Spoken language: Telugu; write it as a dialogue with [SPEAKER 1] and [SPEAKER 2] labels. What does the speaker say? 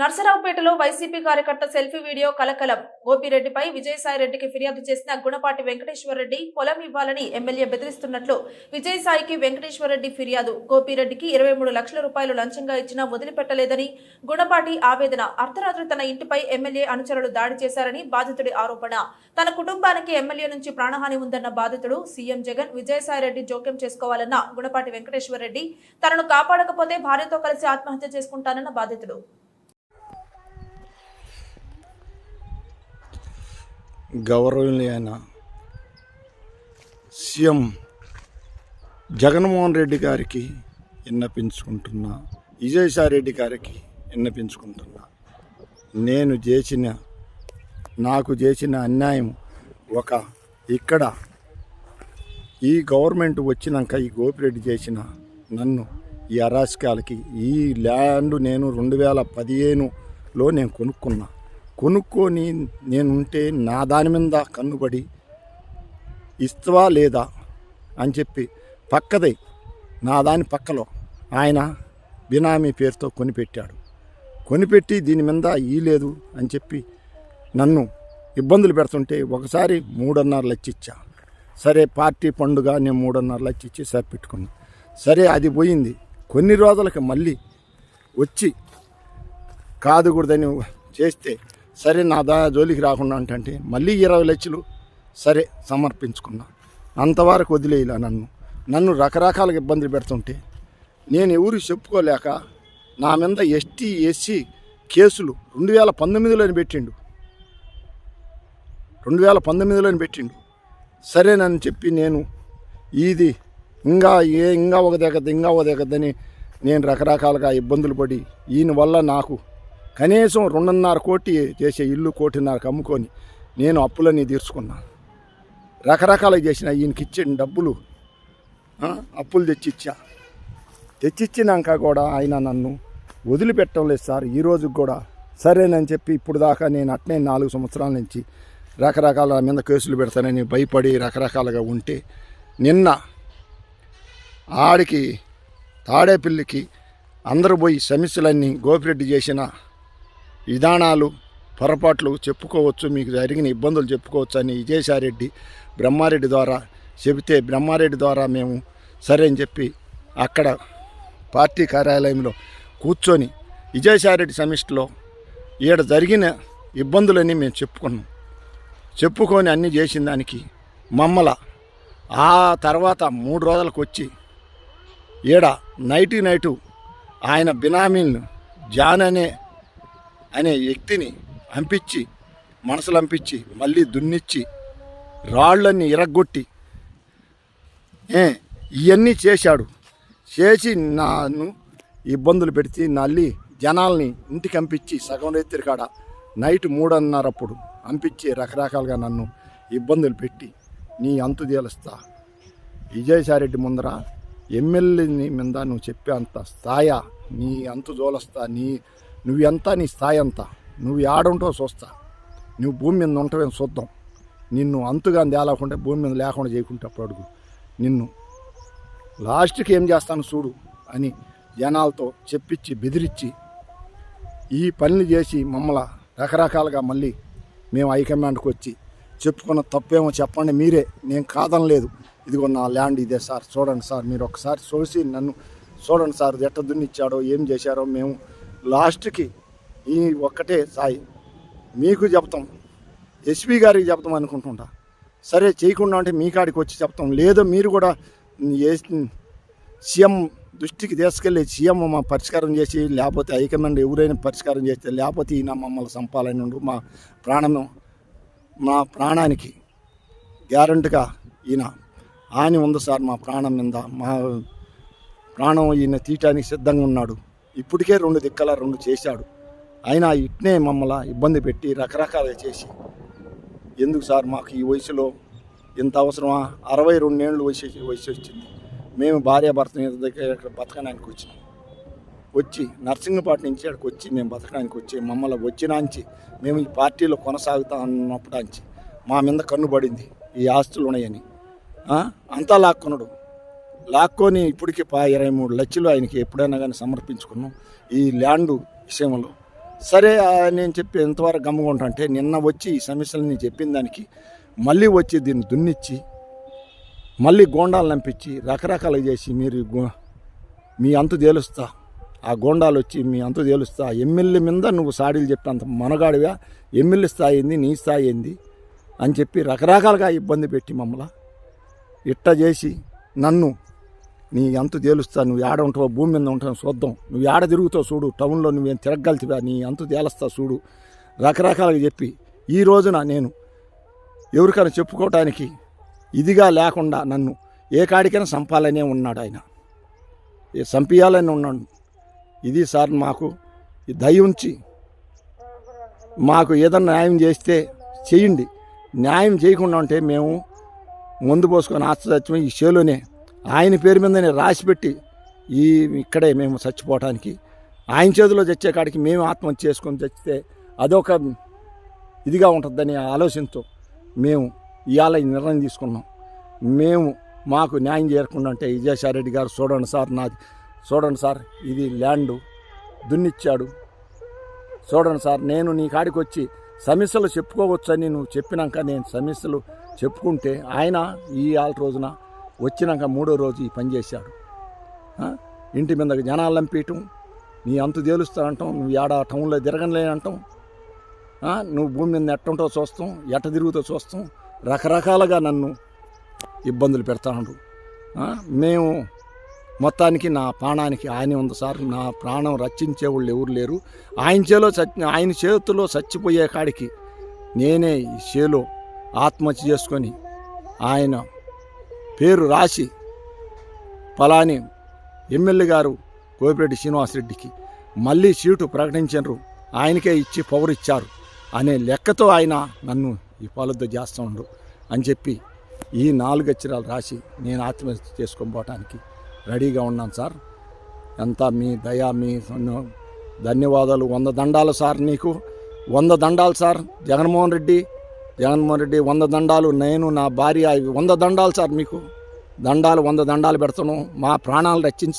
[SPEAKER 1] నర్సరావుపేటలో వైసీపీ కార్యకర్త సెల్ఫీ వీడియో కలకలం. గోపిరెడ్డిపై విజయసాయి రెడ్డికి ఫిర్యాదు చేసిన గుణపాటి వెంకటేశ్వరరెడ్డి పొలం ఇవ్వాలని ఎమ్మెల్యే బెదిరిస్తున్నట్లు విజయసాయికి వెంకటేశ్వరరెడ్డి ఫిర్యాదు. గోపిరెడ్డికి ఇరవై మూడు లక్షల రూపాయలు లంచంగా ఇచ్చినా వదిలిపెట్టలేదని గుణపాటి ఆవేదన. అర్ధరాత్రి తన ఇంటిపై ఎమ్మెల్యే అనుచరులు దాడి చేశారని బాధితుడి ఆరోపణ. తన కుటుంబానికి ఎమ్మెల్యే నుంచి ప్రాణహాని ఉందన్న బాధితుడు సీఎం జగన్ విజయసాయి రెడ్డి జోక్యం చేసుకోవాలన్న గుణపాటి వెంకటేశ్వరరెడ్డి తనను కాపాడకపోతే భార్యతో కలిసి ఆత్మహత్య చేసుకుంటానన్న బాధితుడు.
[SPEAKER 2] గౌరవనీయైన సీఎం జగన్మోహన్ రెడ్డి గారికి విన్నపించుకుంటున్నా విజయసాయి రెడ్డి గారికి విన్నపించుకుంటున్నా. నేను చేసిన నాకు చేసిన అన్యాయం ఒక ఇక్కడ ఈ గవర్నమెంట్ వచ్చినాక ఈ గోపిరెడ్డి చేసిన నన్ను ఈ అరాచకాలకి ఈ ల్యాండ్ నేను రెండు వేల పదిహేనులో నేను కొనుక్కున్నా. కొనుక్కొని నేను ఉంటే నా దాని మీద కన్నుబడి ఇస్తావా లేదా అని చెప్పి పక్కదే నా దాని పక్కలో ఆయన బినామీ పేరుతో కొనిపెట్టాడు. కొనిపెట్టి దీని మీద ఈ లేదు అని చెప్పి నన్ను ఇబ్బందులు పెడుతుంటే ఒకసారి మూడున్నర లచ్చిచ్చా సరే పార్టీ పండుగ నేను మూడున్నర లచ్చిచ్చి ఇచ్చి సరే అది పోయింది. కొన్ని రోజులకి మళ్ళీ వచ్చి కాదుకూడదని చేస్తే సరే నా దా జోలికి రాకుండా అంటే మళ్ళీ ఇరవై లక్షలు సరే సమర్పించుకున్నా. అంతవరకు వదిలేయలా నన్ను. నన్ను రకరకాలుగా ఇబ్బందులు పెడుతుంటే నేను ఎవరు చెప్పుకోలేక నా మీద ఎస్టీ ఎస్సీ కేసులు రెండు వేల పంతొమ్మిదిలోని పెట్టిండు. రెండు వేల పంతొమ్మిదిలోని పెట్టిండు. సరేనని చెప్పి నేను ఇది ఇంకా ఏ ఇంకా ఒక దగ్గర ఇంకా ఒక దగ్గరని నేను రకరకాలుగా ఇబ్బందులు పడి ఈయన వల్ల నాకు కనీసం రెండున్నర కోటి చేసే ఇల్లు కోటిన్నరకు అమ్ముకొని నేను అప్పులన్నీ తీర్చుకున్నా. రకరకాల చేసిన ఈయనకి ఇచ్చిన డబ్బులు అప్పులు తెచ్చిచ్చా. తెచ్చిచ్చినాక కూడా ఆయన నన్ను వదిలిపెట్టడం లేదు సార్ ఈ రోజుకి కూడా సరేనని చెప్పి ఇప్పుడు దాకా నేను అట్నే నాలుగు సంవత్సరాల నుంచి రకరకాల మీద కేసులు పెడతానని భయపడి రకరకాలుగా ఉంటే నిన్న ఆడికి తాడేపిల్లికి అందరూ పోయి సమస్యలన్నీ గోపిరెడ్డి చేసిన విధానాలు పొరపాట్లు చెప్పుకోవచ్చు మీకు జరిగిన ఇబ్బందులు చెప్పుకోవచ్చు అని విజయసాయిరెడ్డి బ్రహ్మారెడ్డి ద్వారా చెబితే బ్రహ్మారెడ్డి ద్వారా మేము సరే అని చెప్పి అక్కడ పార్టీ కార్యాలయంలో కూర్చొని విజయసాయిరెడ్డి సమిష్టిలో ఈడ జరిగిన ఇబ్బందులని మేము చెప్పుకున్నాం. చెప్పుకొని అన్నీ చేసిన దానికి మమ్మల ఆ తర్వాత మూడు రోజులకు వచ్చి ఈడ నైటు నైటు ఆయన బినామీలను జాన్ అనే అనే వ్యక్తిని అంపించి మనసులు అంపించి మళ్ళీ దున్నిచ్చి రాళ్ళని ఇరగ్గొట్టి ఇవన్నీ చేశాడు. చేసి నన్ను ఇబ్బందులు పెడితే నల్లి జనాల్ని ఇంటికి అంపించి సగం రైతుల కాడ నైట్ మూడన్నరప్పుడు అంపించి రకరకాలుగా నన్ను ఇబ్బందులు పెట్టి నీ అంతు తేలుస్తా. విజయసాయిరెడ్డి ముందర ఎమ్మెల్యేని మీద నువ్వు చెప్పే అంత స్థాయా నీ అంతు జోలస్తా నీ నువ్వు ఎంత నీ స్థాయి అంత? నువ్వు ఆడుంటో చూస్తా. నువ్వు భూమి మీద ఉంటావేమో చూద్దాం. నిన్ను అంతుగా తేలకుండా భూమి మీద లేకుండా చేయకుంటే అప్పుడు అడుగు. నిన్ను లాస్ట్కి ఏం చేస్తాను చూడు అని జనాలతో చెప్పించి బెదిరించి ఈ పనులు చేసి మమ్మల్ని రకరకాలుగా మళ్ళీ మేము హైకమాండ్కి వచ్చి చెప్పుకున్న తప్పేమో చెప్పండి మీరే. నేను కాదనలేదు. ఇదిగో నా ల్యాండ్ ఇదే సార్. చూడండి సార్ మీరు ఒకసారి చూసి నన్ను చూడండి సార్ ఎట్ట దున్నిచ్చాడో ఏం చేశారో మేము లాస్ట్కి ఈ ఒక్కటే సాయి. మీకు చెప్తాం ఎస్పీ గారికి చెప్తాం అనుకుంటుంటా. సరే చేయకుండా అంటే మీ కాడికి వచ్చి చెప్తాం లేదో మీరు కూడా ఏ సీఎం దృష్టికి తీసుకెళ్ళి సీఎం మా పరిష్కారం చేసి లేకపోతే హైకమాండ్ ఎవరైనా పరిష్కారం చేస్తే లేకపోతే ఈయన మమ్మల్ని చంపాలని ఉండు. మా ప్రాణం మా ప్రాణానికి గ్యారంటీగా ఈయన హాని ఉంది సార్ మా ప్రాణం మీద. మా ప్రాణం ఈయన తీయటానికి సిద్ధంగా ఉన్నాడు. ఇప్పటికే రెండు దిక్కల రెండు చేశాడు. అయినా ఇట్నే మమ్మల్ని ఇబ్బంది పెట్టి రకరకాలుగా చేసి ఎందుకు సార్ మాకు ఈ వయసులో ఇంత అవసరమా? అరవై రెండేళ్ళు వయసు వయసు వచ్చింది. మేము భార్య భర్త దగ్గర ఇక్కడ బతకడానికి వచ్చినాం. వచ్చి నర్సింగ్పాటి నుంచి అక్కడికి వచ్చి మేము బతకడానికి వచ్చి మమ్మల్ని వచ్చినాంచి మేము ఈ పార్టీలో కొనసాగుతా అన్నప్పటాంచి మా మీద కన్ను పడింది. ఈ ఆస్తులు ఉన్నాయని అంతా లాక్కున్నాడు లాక్కొని ఇప్పటికి పా ఇరవై మూడు లక్షలు ఆయనకి ఎప్పుడైనా కానీ సమర్పించుకున్నాం ఈ ల్యాండ్ విషయంలో. సరే నేను చెప్పి ఎంతవరకు గమ్ముకుంటా అంటే నిన్న వచ్చి ఈ సమస్యలు నేను చెప్పిన దానికి మళ్ళీ వచ్చి దీన్ని దున్నిచ్చి మళ్ళీ గోండాలు నంపించి రకరకాలుగా చేసి మీరు గో- మీ అంతు తేలుస్తా. ఆ గోండాలు వచ్చి మీ అంతు తేలుస్తా. ఎమ్మెల్యే మీద నువ్వు సాడీలు చెప్పినంత మనగాడిగా ఎమ్మెల్యే స్థాయి ఏంది? నీ స్థాయి ఏంది? అని చెప్పి రకరకాలుగా ఇబ్బంది పెట్టి మమ్మల్ని ఇట్ట చేసి నన్ను నీ ఎంత తేలుస్తా నువ్వు ఏడ ఉంటావో భూమి మీద ఉంటావు చూద్దాం. నువ్వు ఏడ తిరుగుతావు చూడు టౌన్లో నువ్వేం తిరగలుగుతావా నీ అంత తేలుస్తా చూడు. రకరకాలుగా చెప్పి ఈ రోజున నేను ఎవరికైనా చెప్పుకోవటానికి ఇదిగా లేకుండా నన్ను ఏ కాడికైనా సంపాలనే ఉన్నాడు ఆయన. ఏ ఉన్నాడు. ఇది సార్ మాకు దయ ఉంచి మాకు ఏదన్నా న్యాయం చేస్తే చేయండి. న్యాయం చేయకుండా ఉంటే మేము ముందు పోసుకొని ఆస్తి ఈ షేలోనే ఆయన పేరు మీదనే రాసి పెట్టి ఈ ఇక్కడే మేము చచ్చిపోవటానికి ఆయన చేతిలో చచ్చే కాడికి మేము ఆత్మహత్య చేసుకొని చచ్చితే అదొక ఇదిగా ఉంటుందని ఆలోచనతో మేము ఇవాళ ఈ నిర్ణయం తీసుకున్నాం. మేము మాకు న్యాయం చేయకుండా అంటే విజయసాయిరెడ్డి గారు చూడండి సార్ నాది చూడండి సార్ ఇది ల్యాండు దున్నిచ్చాడు. చూడండి సార్ నేను నీ కాడికి వచ్చి సమస్యలు చెప్పుకోవచ్చని నువ్వు చెప్పినాక నేను సమస్యలు చెప్పుకుంటే ఆయన ఈ ఆల రోజున వచ్చినాక మూడో రోజు ఈ పని చేశాడు. ఇంటి మీద జనాలు లంపీయటం నీ అంతు తేలుస్తానంటాం నువ్వు ఏడ టౌన్లో తిరగలేనంటాం ఆ? నువ్వు భూమి మీద ఎట్టుంటో చూస్తాం ఎట్ట తిరుగుతో చూస్తాం రకరకాలుగా నన్ను ఇబ్బందులు పెడతాడు మేము మొత్తానికి నా ప్రాణానికి ఆయన ఉంది సార్. నా ప్రాణం రక్షించే వాళ్ళు ఎవరు లేరు. ఆయన చేలో చచ్చి ఆయన చేతిలో చచ్చిపోయే కాడికి నేనే ఈ చేలో ఆత్మహత్య చేసుకొని ఆయన పేరు రాసి పలాని ఎమ్మెల్యే గారు కోపిరెడ్డి శ్రీనివాసరెడ్డికి మళ్ళీ సీటు ప్రకటించరు ఆయనకే ఇచ్చి పవరిచ్చారు అనే లెక్కతో ఆయన నన్ను ఈ పాలుద్ద చేస్తుండ్రు అని చెప్పి ఈ నాలుగు అక్షరాలు రాసి నేను ఆత్మహత్య చేసుకొని పోవటానికి రెడీగా ఉన్నాను సార్. ఎంత మీ దయా మీ ధన్యవాదాలు. వంద దండాలు సార్ నీకు. వంద దండాలు సార్ జగన్మోహన్ రెడ్డి. జగన్మోహన్ రెడ్డి వంద దండాలు నేను నా భార్య వంద దండాలు సార్ మీకు. దండాలు వంద దండాలు పెడతాను. మా ప్రాణాలు రక్షించి